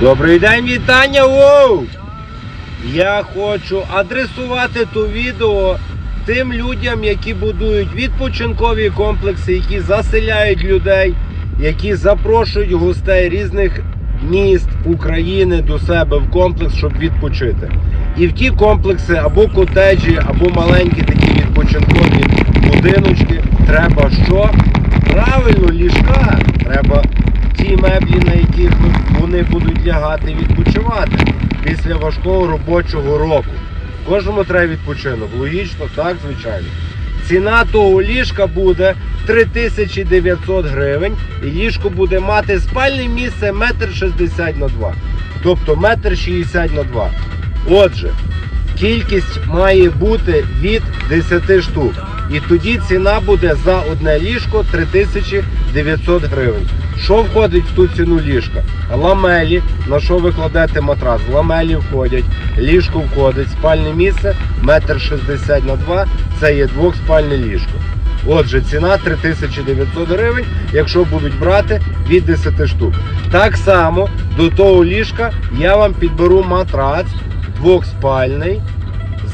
Добрий день, вітання! Воу! Я хочу адресувати то відео тим людям, які будують відпочинкові комплекси, які заселяють людей, які запрошують гостей різних міст України до себе в комплекс, щоб відпочити. І в ті комплекси або котеджі, або маленькі такі відпочинкові будиночки треба що? Правильно, ліжка. Треба ті меблі, на яких вони будуть лягати відпочивати після важкого робочого року. Кожному треба відпочинок. Логічно, так, звичайно. Ціна того ліжка буде 3900 гривень. І ліжко буде мати спальне місце 1,60 на 2. Тобто 1,60 на 2. Отже, кількість має бути від 10 штук. І тоді ціна буде за одне ліжко 3900 гривень. Що входить в ту ціну ліжка? Ламелі, на що ви кладете матрас? Ламелі входять, ліжко входить, спальне місце 1,60 на 2 це є двохспальне ліжко. Отже, ціна 3900 гривень, якщо будуть брати від 10 штук. Так само до того ліжка я вам підберу матрац двохспальний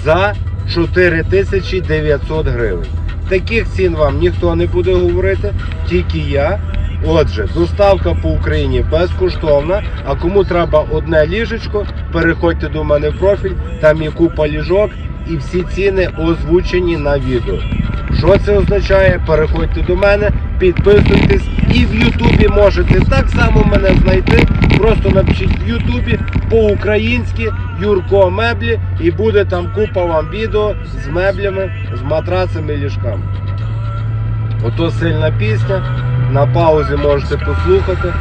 за 4900 гривень. Таких цін вам ніхто не буде говорити, тільки я. Отже, доставка по Україні безкоштовна. А кому треба одне ліжечко, переходьте до мене в профіль, там є купа ліжок і всі ціни озвучені на відео. Що це означає? Переходьте до мене, підписуйтесь і в Ютубі можете так само мене знайти. Просто напишіть в Ютубі по-українськи Юрко меблі і буде там купа вам відео з меблями, з матрацами і ліжками. Ото сильна пісня. На паузі можете послухати.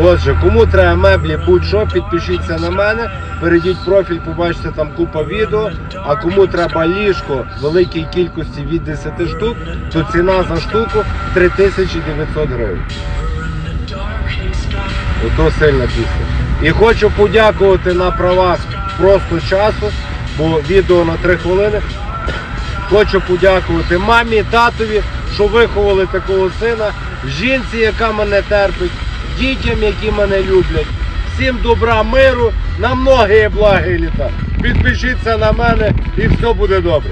Отже, кому треба меблі, будь-що, підпишіться на мене, перейдіть профіль, побачите там купа відео. А кому треба ліжко великій кількості від 10 штук, то ціна за штуку 3900 гривень. Ото сильна пісня. І хочу подякувати на правах просто часу, бо відео на 3 хвилини. Хочу подякувати мамі, татові, що виховали такого сина, жінці, яка мене терпить, дітям, які мене люблять. Всім добра, миру, на многі благі літа. Підпишіться на мене і все буде добре.